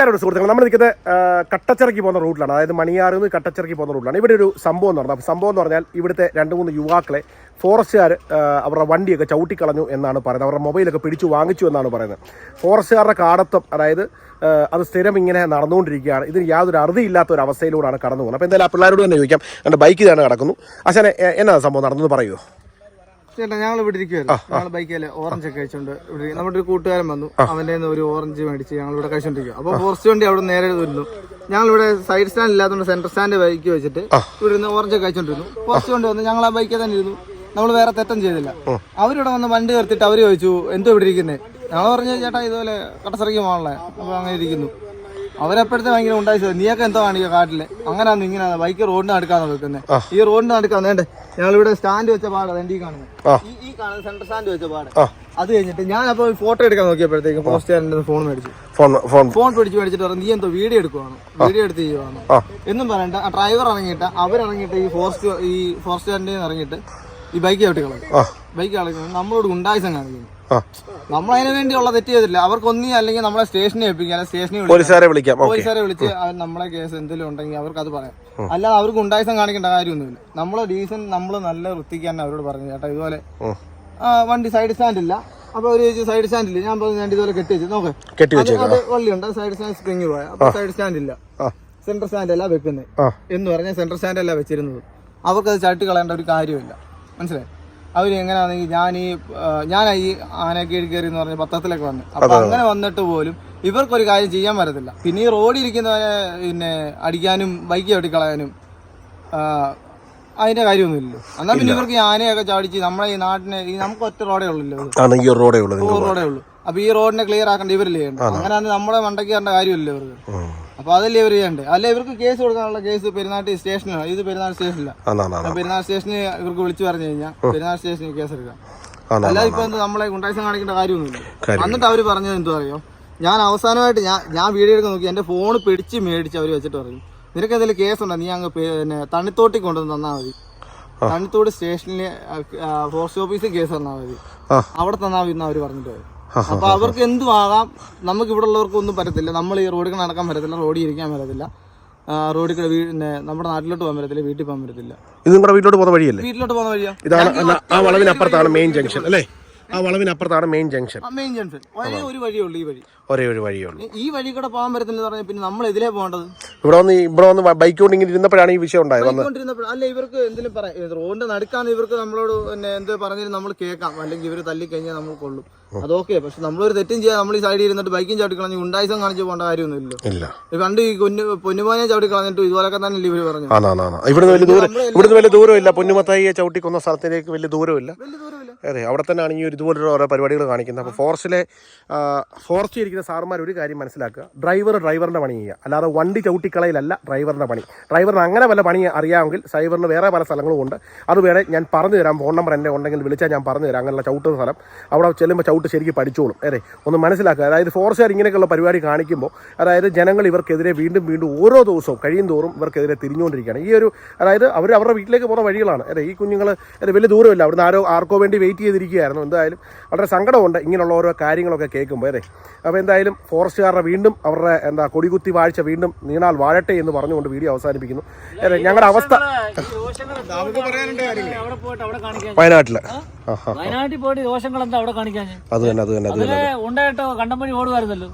നമസ്കാരം സുഹൃത്തുക്കൾ നമ്മൾ നിൽക്കുന്നത് കട്ടച്ചിറക്കി പോകുന്ന റൂട്ടിലാണ്. അതായത് മണിയാറിൽ നിന്ന് കട്ടച്ചിറക്കി പോകുന്ന റൂട്ടിലാണ്. ഇവിടെ ഒരു സംഭവം എന്ന് അപ്പോൾ സംഭവം എന്ന് പറഞ്ഞാൽ ഇവിടുത്തെ രണ്ട് മൂന്ന് യുവാക്കളെ ഫോറസ്റ്റുകാർ അവരുടെ വണ്ടിയൊക്കെ ചവിട്ടിക്കളഞ്ഞു എന്നാണ് പറയുന്നത്. അവരുടെ മൊബൈലൊക്കെ പിടിച്ചു വാങ്ങിച്ചു എന്നാണ് പറയുന്നത്. ഫോറസ്റ്റുകാരുടെ കാടത്വം അതായത് അത് സ്ഥിരം ഇങ്ങനെ നടന്നുകൊണ്ടിരിക്കുകയാണ്. ഇതിന് യാതൊരു അറുതിയില്ലാത്ത ഒരു അവസ്ഥയിലൂടെയാണ് കടന്നു പോകുന്നത് അപ്പോൾ എന്തായാലും ആ പിള്ളേരോട് തന്നെ ചോദിക്കാം. എന്റെ ബൈക്ക് തന്നെ കിടക്കുന്നു അച്ഛനെ എന്നാ സംഭവം നടന്നു പറയുമോ ചേട്ടാ ഞങ്ങൾ ഇവിടെ ഇരിക്കുവായിരുന്നു. ഞങ്ങൾ ബൈക്കിൽ ഓറഞ്ച് ഒക്കെ കഴിച്ചോണ്ട് ഇവിടെ. നമ്മുടെ ഒരു കൂട്ടുകാരൻ വന്നു. അവന്റെ ഒരു ഓറഞ്ച് മേടിച്ച് ഞങ്ങൾ ഇവിടെ കഴിച്ചോണ്ടിരിക്കും അപ്പൊ ഫോറസ്റ്റ് വണ്ടി അവിടെ നേരെ വരുന്നു. ഞങ്ങൾ ഇവിടെ സൈഡ് സ്റ്റാൻഡ് ഇല്ലാത്തതുകൊണ്ട് സെന്റർ സ്റ്റാൻഡ് ബൈക്ക് വെച്ചിട്ട് ഇവിടെ നിന്ന് ഓറഞ്ച് ഒക്കെ കഴിച്ചോണ്ടിരുന്നു. ഫോറസ്റ്റ് വണ്ടി വന്നു ഞങ്ങൾ ആ ബൈക്കിൽ തന്നെ ഇരുന്നു. നമ്മൾ വേറെ തെറ്റം ചെയ്തില്ല. അവരിവിടെ വന്ന് വണ്ടി നിർത്തിയിട്ട് അവർ ചോദിച്ചു എന്തോ ഇവിടെ ഇരിക്കുന്നേ? ഞങ്ങൾ പറഞ്ഞു ചേട്ടാ ഇതുപോലെ പോകണല്ലേ അപ്പൊ അങ്ങനെ ഇരിക്കുന്നു. അവരെപ്പോഴത്തെ ഭയങ്കര ഉണ്ടായി നീയൊക്കെ എന്തോ കാണിക്കുക കാട്ടിൽ. അങ്ങനെയാന്ന് ഇങ്ങനെ ബൈക്ക് റോഡിന് അടുക്കാന്ന് വെക്കുന്നത് ഈ റോഡിന് അടുക്കാന്ന് വേണ്ടേ? ഞങ്ങളിവിടെ സ്റ്റാൻഡ് വെച്ച പാടാ എന്റെ ഈ കാണുന്നത് ഈ ഈ കാണുന്ന സെന്റർ സ്റ്റാൻഡ് വെച്ച പാട്. അത് കഴിഞ്ഞിട്ട് ഞാൻ അപ്പൊ ഫോട്ടോ എടുക്കാൻ നോക്കിയപ്പോഴത്തേക്ക് പോസ്റ്റുകാരന്റെ ഫോൺ മേടിച്ചു. ഫോൺ ഫോൺ പിടിച്ച് മേടിച്ചിട്ട് പറഞ്ഞു നീ എന്തോ വീഡിയോ എടുക്കുവാണ്. വീഡിയോ എടുത്ത് ചെയ്യുവാണ്. എന്നും പറയണ്ട ആ ഡ്രൈവർ ഇറങ്ങിയിട്ട് അവരിറങ്ങിയിട്ട് ഈ ഫോറസ്റ്റ് ഈ ഫോറസ്റ്റുകാരന്റെ ഇറങ്ങിയിട്ട് ഈ ബൈക്ക് ചവിട്ടി കളയും. ബൈക്ക് കളയുന്നത് നമ്മളോട് ഉണ്ടായിസം കാണിക്കുന്നു. ആ നമ്മൾ അതിന് വേണ്ടിയുള്ള തെറ്റ് ചെയ്തില്ല അവർക്ക് ഒന്നും അല്ലെങ്കിൽ നമ്മളെ അല്ലെങ്കിൽ സ്റ്റേഷനിൽ വിളിക്കുക. പോലീസുകാരെ വിളിക്കാം. പോലീസുകാരെ വിളിച്ച് നമ്മളെ കേസ് എന്തെങ്കിലും ഉണ്ടെങ്കിൽ അവർക്ക് അത് പറയാം. അല്ലാതെ അവർക്ക് ഉണ്ടായിസം കാണിക്കേണ്ട കാര്യമൊന്നുമില്ല. നമ്മളെ ഡീസൻ നമ്മൾ നല്ല വൃത്തിക്ക് തന്നെ അവരോട് പറഞ്ഞു. ചേട്ടാ ഇതുപോലെ വണ്ടി സൈഡ് സ്റ്റാൻഡ് ഇല്ല. അപ്പൊ ഒരു സൈഡ് സ്റ്റാൻഡ് ഇല്ല. ഞാൻ പറഞ്ഞു ഞാൻ ഇതുപോലെ കെട്ടി വെച്ചു നോക്ക്. കെട്ടി അത് വള്ളിയുണ്ട്. സൈഡ് സ്റ്റാൻഡ് സ്പ്രിങ് പോയ. അപ്പൊ സൈഡ് സ്റ്റാൻഡ് ഇല്ല. സെന്റർ സ്റ്റാൻഡ് അല്ല വെക്കുന്നത് എന്ന് പറഞ്ഞാൽ സെന്റർ സ്റ്റാൻഡ് അല്ല വെച്ചിരുന്നത്. അവർക്ക് അത് ചട്ടി കളയേണ്ട ഒരു കാര്യമില്ല. മനസ്സിലായി? അവർ എങ്ങനെയാണെങ്കിൽ ഞാൻ ഈ ഞാൻ ഈ ആന കീഴ് കയറി എന്ന് പറഞ്ഞ പത്രത്തിലൊക്കെ വന്നു. അപ്പൊ അങ്ങനെ വന്നിട്ട് പോലും ഇവർക്കൊരു കാര്യം ചെയ്യാൻ പറ്റത്തില്ല. പിന്നെ ഈ റോഡിൽ ഇരിക്കുന്നവരെ പിന്നെ അടിക്കാനും ബൈക്ക് ചവിട്ടിക്കളയാനും അതിന്റെ കാര്യമൊന്നുമില്ലല്ലോ. എന്നാൽ പിന്നെ ഇവർക്ക് ഈ ആനയൊക്കെ ചാടിച്ച് നമ്മളെ ഈ നാട്ടിനെ ഈ നമുക്ക് ഒറ്റ റോഡേ ഉള്ളല്ലോ റോഡേ ഉള്ളൂ അപ്പൊ ഈ റോഡിനെ ക്ലിയർ ആക്കേണ്ട ഇവരല്ലേ? അങ്ങനെ നമ്മളെ നമ്മുടെ മണ്ടയ്ക്ക് തരേണ്ട കാര്യമില്ല ഇവർക്ക്. ഉം. അപ്പൊ അതല്ലേ ഇവർ ചെയ്യണ്ടേ? അല്ല ഇവർക്ക് കേസ് കൊടുക്കാനുള്ള കേസ് പെരുന്നാട്ടി സ്റ്റേഷനാണ് ഇത് പെരുന്നാൾ ആണാണ് ആണാണ് പെരുന്നാൾ സ്റ്റേഷനിൽ ഇവർക്ക് വിളിച്ചു പറഞ്ഞു കഴിഞ്ഞാൽ പെരുന്നാൾ സ്റ്റേഷനിൽ കേസ് എടുക്കാം. അല്ലാതെ ഇപ്പൊ എന്താ നമ്മളെ ഗുണ്ടായിസം കാണിക്കേണ്ട കാര്യമൊന്നുമില്ല. എന്നിട്ട് അവർ പറഞ്ഞത് എന്തോ അറിയോ? ഞാൻ അവസാനമായിട്ട് ഞാൻ ഞാൻ വീഡിയോ എടുക്കാൻ നോക്കി എന്റെ ഫോൺ പിടിച്ച് മേടിച്ച് അവർ വെച്ചിട്ട് പറഞ്ഞു നിനക്ക് എന്തെങ്കിലും കേസുണ്ടോ നീ അങ്ങ് പിന്നെ തണ്ണിത്തോട്ടി കൊണ്ടുവന്ന് തന്നാൽ മതി. തണ്ണിത്തോട് സ്റ്റേഷനിലെ പോസ്റ്റ് ഓഫീസിൽ കേസ് തന്നാൽ മതി. അവിടെ തന്നാൽ മതി എന്ന് അവർ പറഞ്ഞിട്ട്. അപ്പൊ അവർക്ക് എന്തും ആകാം നമുക്ക് ഇവിടെ ഉള്ളവർക്ക് ഒന്നും പറ്റത്തില്ല. നമ്മൾ ഈ റോഡിൽ നടക്കാൻ പറ്റത്തില്ല റോഡിൽ ഇരിക്കാൻ പറ്റത്തില്ല. റോഡിൽ കൂടെ വീ- പിന്നെ നമ്മുടെ നാട്ടിലോട്ട് പോകാൻ പറ്റത്തില്ല വീട്ടിൽ പോകാൻ പറ്റത്തില്ല. ഇത് നിങ്ങളുടെ വീട്ടിലോട്ട് പോകുന്ന വഴിയല്ലേ? വീട്ടിലോട്ട് പോകുന്ന വഴിയാ? ഇതാണ് ആ വളവിനപ്പുറത്താണ് മെയിൻ ജംഗ്ഷൻ അല്ലേ? ആ വളവിനപ്പുറത്താണ് മെയിൻ ജംഗ്ഷൻ മെയിൻ ജംഗ്ഷൻ ഒരേ ഒരു വഴിയുള്ളൂ ഈ വഴി. ഒരേ ഒരു വഴിയേ ഉള്ളൂ. ഈ- വഴി കൂടെ പോകാൻ പറ്റത്തില്ല പറഞ്ഞാൽ പിന്നെ നമ്മൾ ഇതിലേ പോകേണ്ടത്? ഇവിടെ വന്ന് ഇവിടെ വന്ന് ബൈക്ക് കൊണ്ട് ഇങ്ങനെ ഇരുന്നപ്പോഴാണ് ഈ വിഷയം ഉണ്ടായത്. അല്ല ഇവർക്ക് എന്തെങ്കിലും പറയാം. റോഡിന്റെ നടുക്കാണ് ഇവർക്ക് നമ്മളോട് പിന്നെ എന്ത് പറഞ്ഞാലും നമ്മൾ കേൾക്കാം. അല്ലെങ്കിൽ ഇവർ തല്ലി കഴിഞ്ഞാൽ നമ്മൾ കൊള്ളും. അതൊക്കെ പക്ഷെ നമ്മളൊരു തെറ്റും ചെയ്യാൻ നമ്മൾ ഈ സൈഡിൽ ഇരുന്നിട്ട് ബൈക്കും ചവിട്ടി കളഞ്ഞ് ഉണ്ടായിസം കാണിച്ച് പോകേണ്ട കാര്യമൊന്നുമില്ല ഇല്ല. കണ്ട് പണ്ട് ഈ പൊന്നു പൊന്നുമോനെ ചവിട്ടി കളഞ്ഞിട്ട് ഇതുപോലൊക്കെ തന്നെ ഇവർ പറഞ്ഞു ഇവിടുന്ന് വലിയ ദൂരം ഇവിടുന്ന് വലിയ ദൂരമില്ല. പൊന്നുമത്തായിയെ ചവിട്ടിക്കൊന്ന സ്ഥലത്തിലേക്ക് വലിയ ദൂരമില്ല. വലിയ ദൂരമില്ല അതെ അവിടെ തന്നെയാണ് ഈ ഒരു ഇതുപോലുള്ള ഓരോ പരിപാടികൾ കാണിക്കുന്നത്. അപ്പോൾ ഫോറസ്റ്റിലെ ഫോറസ്റ്റിൽ ഇരിക്കുന്ന സാർമാർ ഒരു കാര്യം മനസ്സിലാക്കുക. ഡ്രൈവർ ഡ്രൈവറിന്റെ പണി ചെയ്യുക. അല്ലാതെ വണ്ടി ചവിട്ടിക്കളയിലല്ല ഡ്രൈവറിന്റെ പണി. ഡ്രൈവറിന് അങ്ങനെ വല്ല പണി അറിയാമെങ്കിൽ സൈബറിന് വേറെ പല സ്ഥലങ്ങളും ഉണ്ട് അത് വേണേൽ ഞാൻ പറഞ്ഞു തരാം. ഫോൺ നമ്പർ എന്റെ ഉണ്ടെങ്കിൽ വിളിച്ചാൽ ഞാൻ പറഞ്ഞു തരാം. അങ്ങനെയുള്ള ചവിട്ടുന്ന സ്ഥലം. അവിടെ ചെല്ലുമ്പോൾ ചവിട്ട് ശരിക്കും പഠിച്ചോളും. അതെ ഒന്ന് മനസ്സിലാക്കുക. അതായത് ഫോറസ്റ്റുകാർ ഇങ്ങനെയൊക്കെയുള്ള പരിപാടി കാണിക്കുമ്പോൾ അതായത് ജനങ്ങൾ ഇവർക്കെതിരെ വീണ്ടും വീണ്ടും ഓരോ ദിവസവും കഴിയും തോറും ഇവർക്കെതിരെ തിരിഞ്ഞുകൊണ്ടിരിക്കുകയാണ്. ഈ ഒരു അതായത് അവർ അവരുടെ വീട്ടിലേക്ക് പോകുന്ന വഴികളാണ്. അതെ ഈ കുഞ്ഞുങ്ങൾ വലിയ ദൂരമില്ല. അവിടുന്ന് ആരോ ആർക്കോ വേണ്ടി വെയിറ്റ് ചെയ്തിരിക്കുകയായിരുന്നു. എന്തായാലും വളരെ സങ്കടമുണ്ട് ഇങ്ങനെയുള്ള ഓരോ കാര്യങ്ങളൊക്കെ കേൾക്കുമ്പോൾ അതെ അപ്പോൾ എന്തായാലും ഫോറസ്റ്റുകാരുടെ വീണ്ടും അവരുടെ എന്താ കൊടികുത്തി വാഴ്ച വീണ്ടും നീണാൽ വാഴട്ടെ എന്ന് പറഞ്ഞുകൊണ്ട് വീഡിയോ അവസാനിപ്പിക്കുന്നു. അതെ ഞങ്ങളുടെ അവസ്ഥ വയനാട്ടിൽ വയനാട്ടിൽ പോയിട്ട് ദോഷങ്ങൾ എന്താ അവിടെ കാണിക്കാൻ? അത് തന്നെ അത് തന്നെ അത് തന്നെ. ഉണ്ടായിട്ടോ കണ്ടമ്പഴി ഓടുമായിരുന്നല്ലോ.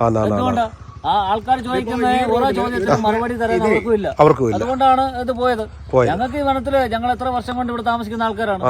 ആ, ആൾക്കാർ ചോദിക്കുന്ന ഓരോ ചോദ്യത്തിനും മറുപടി തരാൻ അവർക്കും ഇല്ല അവർക്കും ഇല്ല അതുകൊണ്ടാണ് ഇത് പോയത്. ഞങ്ങൾക്ക് ഈ വനത്തിൽ ഞങ്ങൾ എത്ര വർഷം കൊണ്ട് ഇവിടെ താമസിക്കുന്ന ആൾക്കാരാണ്.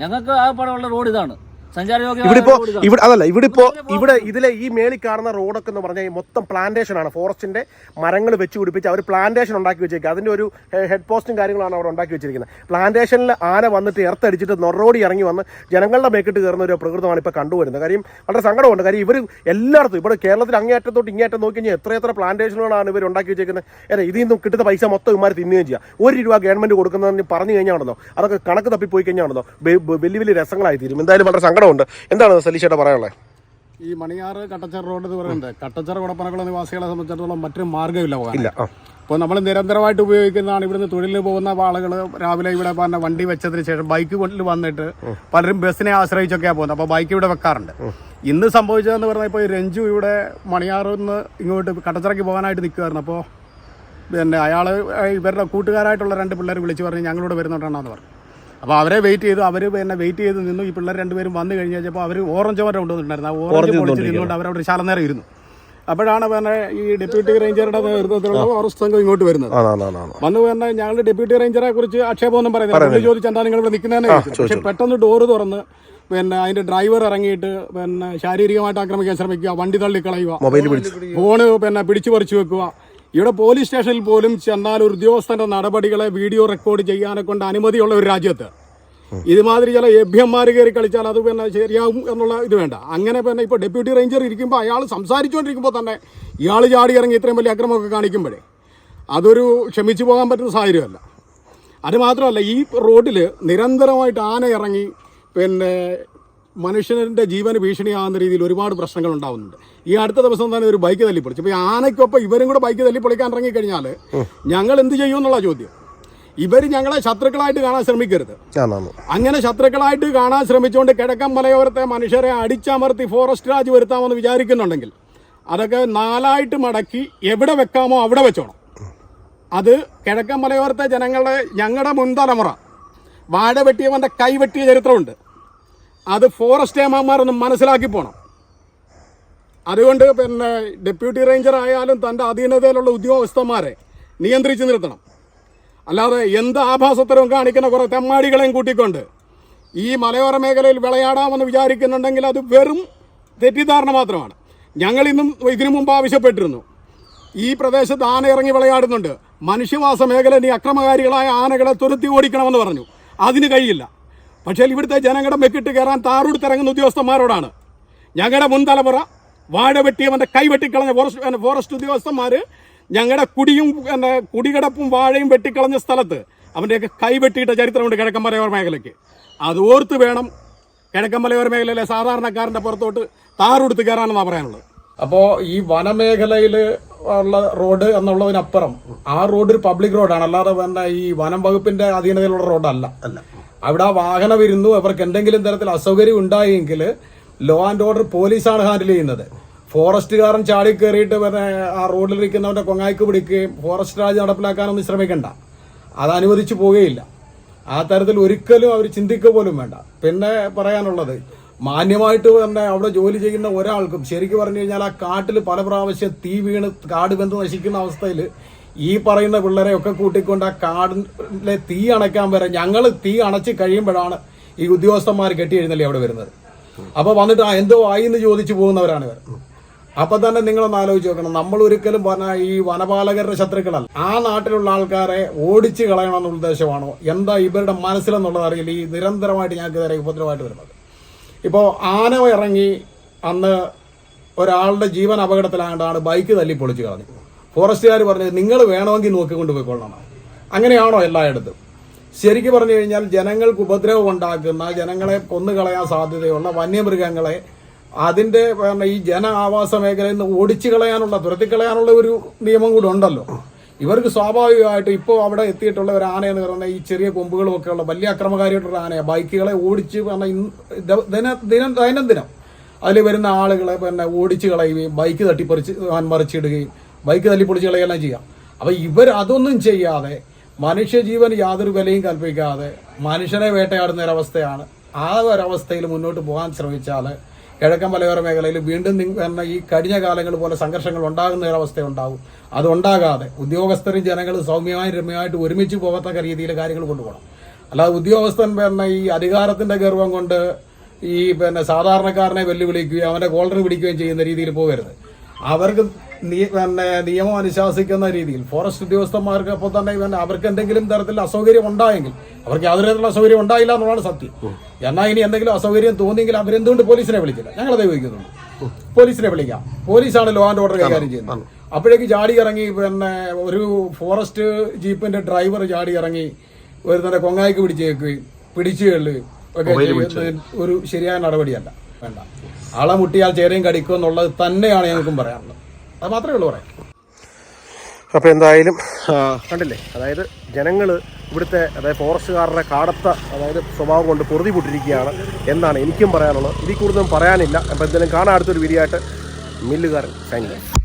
ഞങ്ങൾക്ക് ആ പടമുള്ള റോഡ് ഇതാണ്. റോഡ് ഇതാണ് ഇവിടെ അതല്ല ഇവിടെ ഇപ്പോ ഇവിടെ ഇതിലെ ഈ മേളി കാണുന്ന റോഡൊക്കെ എന്ന് പറഞ്ഞാൽ മൊത്തം പ്ലാന്റേഷൻ ആണ്. ഫോറസ്റ്റിന്റെ മരങ്ങൾ വെച്ച് പിടിപ്പിച്ച് അവർ പ്ലാന്റേഷൻ ഉണ്ടാക്കി വെച്ചേക്കുക അതിന്റെ ഒരു ഹെഡ് പോസ്റ്റും കാര്യങ്ങളാണ് അവർ ഉണ്ടാക്കി വെച്ചിരിക്കുന്നത്. പ്ലാന്റേഷനിൽ ആന വന്നിട്ട് എർത്തടിച്ചിട്ട് നൊറോടി ഇറങ്ങി വന്ന് ജനങ്ങളുടെ മേക്കിട്ട് കയറുന്ന ഒരു പ്രകൃതമാണ് ഇപ്പോൾ കണ്ടുവരുന്നത്. കാര്യം വളരെ സങ്കടമുണ്ട്. കാര്യം ഇവർ എല്ലായിടത്തും ഇവിടെ കേരളത്തിൽ അങ്ങേയറ്റത്തോട്ട് ഇങ്ങേറ്റം നോക്കി കഴിഞ്ഞാൽ എത്ര എത്ര പ്ലാന്റേഷനുകളാണ് ഇവർ ഉണ്ടാക്കി വെച്ചേക്കുന്നത്. അല്ലെ ഇതിൽ നിന്നും കിട്ടുന്ന പൈസ മൊത്തം ഇമാർ തിന്നുകയും ചെയ്യുക ഒരു രൂപ ഗവൺമെന്റ് കൊടുക്കുന്നതെന്ന് പറഞ്ഞു കഴിഞ്ഞാണെന്നോ അതൊക്കെ കണക്ക് തപ്പി പോയി കഴിഞ്ഞാണെന്നോ വലിയ വലിയ രസങ്ങളായി തീരും. എന്തായാലും വളരെ സങ്കടമുണ്ട്. എന്താണ് സലീഷേട്ട പറയാനുള്ളത് ഈ മണിയാറ് കട്ടച്ചർ റോഡ് എന്ന് പറയുന്നത് കട്ടച്ചർ കുടപ്പനകൾ നിവാസികളെ സംബന്ധിച്ചിടത്തോളം മറ്റൊരു മാർഗമില്ല പോകാനില്ല ഇല്ല ആ. ഇപ്പോൾ നമ്മൾ നിരന്തരമായിട്ട് ഉപയോഗിക്കുന്നതാണ് ഇവിടുന്ന് തൊഴിലിന് പോകുന്ന ആളുകൾ രാവിലെ ഇവിടെ പറഞ്ഞ വണ്ടി വെച്ചതിന് ശേഷം ബൈക്ക് കൊണ്ടിൽ വന്നിട്ട് പലരും ബസ്സിനെ ആശ്രയിച്ചൊക്കെയാണ് പോകുന്നത്. അപ്പോൾ ബൈക്ക് ഇവിടെ വെക്കാറുണ്ട്. ഇന്ന് സംഭവിച്ചതെന്ന് പറഞ്ഞാൽ ഇപ്പോൾ ഈ രഞ്ജു ഇവിടെ മണിയാറിൽ നിന്ന് ഇങ്ങോട്ട് കട്ടച്ചിറക്കി പോകാനായിട്ട് നിൽക്കുമായിരുന്നു അപ്പോൾ പിന്നെ അയാൾ ഇവരുടെ കൂട്ടുകാരായിട്ടുള്ള രണ്ട് പിള്ളേർ വിളിച്ച് പറഞ്ഞ് ഞങ്ങളോട് വരുന്നുണ്ടെന്നാന്ന് പറഞ്ഞു അപ്പോൾ അവരെ വെയിറ്റ് ചെയ്തു. അവർ പിന്നെ വെയിറ്റ് ചെയ്ത് നിന്നു. ഈ പിള്ളേർ രണ്ടുപേരും വന്നു കഴിഞ്ഞ് കഴിഞ്ഞപ്പോൾ അവർ ഓറഞ്ച് മരം കൊണ്ടുവന്നിട്ടുണ്ടായിരുന്നു ആ ഓറഞ്ച് പൊളിച്ച് നിന്നുകൊണ്ട് അവരവിടെ ശാലം നേരം ഇരുന്നു അപ്പോഴാണ് പിന്നെ ഈ ഡെപ്യൂട്ടി റേഞ്ചറുടെ നേതൃത്വത്തിലുള്ള ഫോറസ്റ്റ് സംഘം ഇങ്ങോട്ട് വരുന്നത്. വന്ന് പിന്നെ ഞങ്ങളുടെ ഡെപ്യൂട്ടി റേഞ്ചറെ കുറിച്ച് ആക്ഷേപമൊന്നും പറയുന്നില്ല. പുള്ളി ചോദിച്ചു എന്താ നിങ്ങൾ ഇവിടെ നിൽക്കുന്നതെന്ന് പക്ഷെ പെട്ടെന്ന് ഡോറ് തുറന്ന് പിന്നെ അതിന്റെ ഡ്രൈവർ ഇറങ്ങിയിട്ട് പിന്നെ ശാരീരികമായിട്ട് ആക്രമിക്കാൻ ശ്രമിക്കുക. വണ്ടി തള്ളി കളയുക പിടിച്ച് ഫോണ് പിന്നെ പിടിച്ചു പറിച്ചു വെക്കുക. ഇവിടെ പോലീസ് സ്റ്റേഷനിൽ പോലും ചെന്നാൽ ഒരു ഉദ്യോഗസ്ഥന്റെ നടപടികളെ വീഡിയോ റെക്കോർഡ് ചെയ്യാനെ കൊണ്ട് അനുമതിയുള്ള ഒരു രാജ്യത്ത്. ഇതുമാതിരി ചില എഭ്യന്മാർ കയറി കളിച്ചാൽ അത് പിന്നെ ശരിയാകും എന്നുള്ള ഇത് വേണ്ട. അങ്ങനെ പിന്നെ ഇപ്പോൾ ഡെപ്യൂട്ടി റേഞ്ചർ ഇരിക്കുമ്പോൾ അയാൾ സംസാരിച്ചുകൊണ്ടിരിക്കുമ്പോൾ തന്നെ ഇയാൾ ചാടി ഇറങ്ങി ഇത്രയും വലിയ അക്രമമൊക്കെ കാണിക്കുമ്പോഴേ അതൊരു ക്ഷമിച്ചു പോകാൻ പറ്റുന്ന സാഹചര്യമല്ല. അത് മാത്രമല്ല ഈ റോഡിൽ നിരന്തരമായിട്ട് ആന ഇറങ്ങി പിന്നെ മനുഷ്യന്റെ ജീവന് ഭീഷണിയാകുന്ന രീതിയിൽ ഒരുപാട് പ്രശ്നങ്ങൾ ഉണ്ടാവുന്നുണ്ട്. ഈ അടുത്ത ദിവസം തന്നെ ഒരു ബൈക്ക് തല്ലിപ്പൊളിച്ചു അപ്പോൾ ആനയ്ക്കൊപ്പം ഇവരും കൂടെ ബൈക്ക് തല്ലിപ്പൊളിക്കാൻ ഇറങ്ങിക്കഴിഞ്ഞാൽ ഞങ്ങൾ എന്ത് ചെയ്യും എന്നുള്ള ചോദ്യം. ഇവർ ഞങ്ങളെ ശത്രുക്കളായിട്ട് കാണാൻ ശ്രമിക്കരുത്. അങ്ങനെ ശത്രുക്കളായിട്ട് കാണാൻ ശ്രമിച്ചുകൊണ്ട് കിഴക്കൻ മലയോരത്തെ മനുഷ്യരെ അടിച്ചമർത്തി ഫോറസ്റ്റ് രാജ് വരുത്താമെന്ന് വിചാരിക്കുന്നുണ്ടെങ്കിൽ അതൊക്കെ നാലായിട്ട് മടക്കി എവിടെ വെക്കാമോ അവിടെ വെച്ചോണം. അത് കിഴക്കൻ മലയോരത്തെ ജനങ്ങളുടെ ഞങ്ങളുടെ മുൻതലമുറ. വാഴ വെട്ടിയവന്റെ കൈ വെട്ടിയ ചരിത്രമുണ്ട്. അത് ഫോറസ്റ്റ് ഏമാന്മാരൊന്നും മനസ്സിലാക്കി പോകണം അതുകൊണ്ട് പിന്നെ ഡെപ്യൂട്ടി റേഞ്ചർ ആയാലും തന്റെ അധീനതയിലുള്ള ഉദ്യോഗസ്ഥന്മാരെ നിയന്ത്രിച്ചു നിർത്തണം. അല്ലാതെ എന്ത് ആഭാസത്തരവും കാണിക്കുന്ന കുറേ തെമ്മാടികളെയും കൂട്ടിക്കൊണ്ട് ഈ മലയോര മേഖലയിൽ വിളയാടാമെന്ന് വിചാരിക്കുന്നുണ്ടെങ്കിൽ അത് വെറും തെറ്റിദ്ധാരണ മാത്രമാണ്. ഞങ്ങൾ ഇന്നും ഇതിനു മുമ്പ് ആവശ്യപ്പെട്ടിരുന്നു. ഈ പ്രദേശത്ത് ആന ഇറങ്ങി വിളയാടുന്നുണ്ട്. മനുഷ്യവാസ മേഖല നീ അക്രമകാരികളായ ആനകളെ തുരത്തി ഓടിക്കണമെന്ന് പറഞ്ഞു. അതിന് കഴിയില്ല. പക്ഷേ ഇവിടുത്തെ ജനങ്ങളുടെ മെക്കിട്ട് കയറാൻ താറൂടുത്തിറങ്ങുന്ന ഉദ്യോഗസ്ഥന്മാരോടാണ്. ഞങ്ങളുടെ മുൻതലമുറ വാഴ വെട്ടിയവന്റെ കൈ വെട്ടിക്കളഞ്ഞ ഫോറസ്റ്റ് ഫോറസ്റ്റ് ഉദ്യോഗസ്ഥന്മാർ ഞങ്ങളുടെ കുടിയും കുടികിടപ്പും വാഴയും വെട്ടിക്കളഞ്ഞ സ്ഥലത്ത് അവന്റെയൊക്കെ കൈ വെട്ടിയിട്ട ചരിത്രമുണ്ട് കിഴക്കൻ മലയോര മേഖലയ്ക്ക്. അത് ഓർത്ത് വേണം കിഴക്കൻ മലയോര മേഖലയിലെ സാധാരണക്കാരന്റെ പുറത്തോട്ട് താറെടുത്ത് കയറാനെന്നാണ് പറയാനുള്ളത്. അപ്പോൾ ഈ വനമേഖലയിൽ ഉള്ള റോഡ് എന്നുള്ളതിനപ്പുറം ആ റോഡ് ഒരു പബ്ലിക് റോഡാണ് അല്ലാതെ വേണ്ട ഈ വനം വകുപ്പിന്റെ അധീനതയിലുള്ള റോഡല്ല. അവിടെ ആ വാഹനം വരുന്നു അവർക്ക് എന്തെങ്കിലും തരത്തിൽ അസൗകര്യം ഉണ്ടായെങ്കിൽ ലോ ആൻഡ് ഓർഡർ പോലീസാണ് ഹാൻഡിൽ ചെയ്യുന്നത്. ഫോറസ്റ്റുകാരൻ ചാടി കയറിയിട്ട് ആ റോഡിലിരിക്കുന്നവന്റെ കൊങ്ങായ്ക്ക് പിടിക്കുകയും ഫോറസ്റ്റ് രാജ് നടപ്പിലാക്കാനൊന്നും ശ്രമിക്കണ്ട. അത് അനുവദിച്ചു പോവുകയില്ല. ആ തരത്തിൽ ഒരിക്കലും അവർ ചിന്തിക്കുക പോലും വേണ്ട. പിന്നെ പറയാനുള്ളത് മാന്യമായിട്ട് തന്നെ അവിടെ ജോലി ചെയ്യുന്ന ഒരാൾക്കും ശരിക്കും പറഞ്ഞു കഴിഞ്ഞാൽ ആ കാട്ടിൽ പല പ്രാവശ്യം തീ വീണ് കാട് ബന്ധു നശിക്കുന്ന അവസ്ഥയിൽ ഈ പറയുന്ന പിള്ളേരെ ഒക്കെ കൂട്ടിക്കൊണ്ട് ആ കാടിലെ തീ അണയ്ക്കാൻ വരെ ഞങ്ങൾ തീ അണച്ച് കഴിയുമ്പോഴാണ് ഈ ഉദ്യോഗസ്ഥന്മാർ കെട്ടി എഴുന്നള്ളി അവിടെ വരുന്നത്. അപ്പൊ വന്നിട്ട് ആ എന്തോ ആയി എന്ന് ചോദിച്ചു പോകുന്നവരാണ് ഇവർ. അപ്പൊ തന്നെ നിങ്ങളൊന്ന് ആലോചിച്ച് നോക്കണം. നമ്മൾ ഒരിക്കലും ഈ വനപാലകരുടെ ശത്രുക്കളല്ല. ആ നാട്ടിലുള്ള ആൾക്കാരെ ഓടിച്ചു കളയണമെന്നുള്ള ഉദ്ദേശമാണോ? എന്താ ഇവരുടെ മനസ്സിലെന്നുള്ളത് അറിയില്ല. ഈ നിരന്തരമായിട്ട് ഞങ്ങൾക്ക് ഇതുവരെ ഉപദ്രവമായിട്ട് വരുന്നത്. ഇപ്പോൾ ആനവ ഇറങ്ങി അന്ന് ഒരാളുടെ ജീവൻ അപകടത്തിലാണ്ടാണ് ബൈക്ക് തല്ലി പൊളിച്ചു കളഞ്ഞു ഫോറസ്റ്റുകാർ പറഞ്ഞത് നിങ്ങൾ വേണമെങ്കിൽ നോക്കിക്കൊണ്ട് പോയിക്കൊള്ളണം അങ്ങനെയാണോ എല്ലായിടത്തും? ശരിക്കും പറഞ്ഞു കഴിഞ്ഞാൽ ജനങ്ങൾക്ക് ഉപദ്രവം ഉണ്ടാക്കുന്ന ജനങ്ങളെ കൊന്നുകളയാൻ സാധ്യതയുള്ള വന്യമൃഗങ്ങളെ പറഞ്ഞ ഈ ജന ആവാസ മേഖലയിൽ നിന്ന് ഓടിച്ചു കളയാനുള്ള തുരത്തിക്കളയാനുള്ള ഒരു നിയമം കൂടെ ഉണ്ടല്ലോ. ഇവർക്ക് സ്വാഭാവികമായിട്ട് ഇപ്പോൾ അവിടെ എത്തിയിട്ടുള്ള ഒരു ആന എന്ന് പറയുന്ന ഈ ചെറിയ കൊമ്പുകളും ഒക്കെ ഉള്ള വലിയ അക്രമകാരിയായിട്ടുള്ള ആനയാണ് ബൈക്കുകളെ ഓടിച്ച് പറഞ്ഞ ദിനം ദൈനംദിനം അതിൽ വരുന്ന ആളുകളെ പിന്നെ ഓടിച്ചു കളയുകയും ബൈക്ക് തട്ടിപ്പറിച്ച് മറിച്ചിടുകയും ബൈക്ക് തല്ലിപ്പൊളിച്ച് കളയുകയെല്ലാം ചെയ്യാം. അപ്പം ഇവർ അതൊന്നും ചെയ്യാതെ മനുഷ്യജീവൻ യാതൊരു വിലയും കൽപ്പിക്കാതെ മനുഷ്യനെ വേട്ടയാടുന്ന ഒരവസ്ഥയാണ്. ആ ഒരവസ്ഥയിൽ മുന്നോട്ട് പോകാൻ ശ്രമിച്ചാൽ കിഴക്കൻ മലയോര മേഖലയിൽ വീണ്ടും വരുന്ന ഈ കഴിഞ്ഞ കാലങ്ങൾ പോലെ സംഘർഷങ്ങൾ ഉണ്ടാകുന്ന ഒരവസ്ഥ ഉണ്ടാകും അതുണ്ടാകാതെ ഉദ്യോഗസ്ഥരും ജനങ്ങളും സൗമ്യമായും രമ്യമായിട്ട് ഒരുമിച്ച് പോകത്തക്ക രീതിയിൽ കാര്യങ്ങൾ കൊണ്ടുപോകണം. അല്ലാതെ ഉദ്യോഗസ്ഥൻ പിന്നെ ഈ അധികാരത്തിന്റെ ഗർവം കൊണ്ട് ഈ പിന്നെ സാധാരണക്കാരനെ വെല്ലുവിളിക്കുകയും അവന്റെ കോളർ പിടിക്കുകയും ചെയ്യുന്ന രീതിയിൽ പോകരുത്. അവർക്ക് നിയമം അനുശാസിക്കുന്ന രീതിയിൽ ഫോറസ്റ്റ് ഉദ്യോഗസ്ഥന്മാർക്ക് അപ്പോൾ തന്നെ തന്നെ അവർക്ക് എന്തെങ്കിലും തരത്തിൽ അസൗകര്യം ഉണ്ടായെങ്കിൽ അവർക്ക് യാതൊരു തരത്തിലുള്ള അസൗകര്യം ഉണ്ടായില്ല എന്നുള്ളതാണ് സത്യം. എന്നാൽ ഇനി എന്തെങ്കിലും അസൗകര്യം തോന്നിയെങ്കിൽ അവരെന്തുകൊണ്ട് പോലീസിനെ വിളിച്ചില്ല ഞങ്ങളത് ചോദിക്കുന്നുണ്ട് പോലീസിനെ വിളിക്കാം. പോലീസാണ് ലോ ആൻഡ് ഓർഡർ കൈകാര്യം ചെയ്യുന്നത്. അപ്പോഴേക്ക് ചാടി ഇറങ്ങി പിന്നെ ഒരു ഫോറസ്റ്റ് ജീപ്പിന്റെ ഡ്രൈവർ ചാടി ഇറങ്ങി ഒരു തന്നെ കൊങ്ങായിക്ക് പിടിച്ചേക്കുകയും പിടിച്ചു കൊള്ളുകയും ഒക്കെ ഒരു ശരിയായ നടപടിയല്ല. വേണ്ട. ആളെ മുട്ടിയാൽ ചേരയും കടിക്കും എന്നുള്ളത് തന്നെയാണ് ഞങ്ങൾക്കും പറയാനുള്ളത്. അത് മാത്രമേ ഉള്ളൂ പറയാം അപ്പോൾ എന്തായാലും കണ്ടില്ലേ? അതായത് ജനങ്ങൾ ഇവിടുത്തെ അതായത് ഫോറസ്റ്റുകാരുടെ കാടത്ത അതായത് സ്വഭാവം കൊണ്ട് പൊറുതി പൊട്ടിരിക്കുകയാണ് എന്നാണ് എനിക്കും പറയാനുള്ളത്. ഇതിൽ കൂടുതലും പറയാനില്ല. അപ്പോൾ എന്തെങ്കിലും കാണാൻ അടുത്തൊരു വീഡിയോ ആയിട്ട്. മില്ലുകാരൻ സൈനിക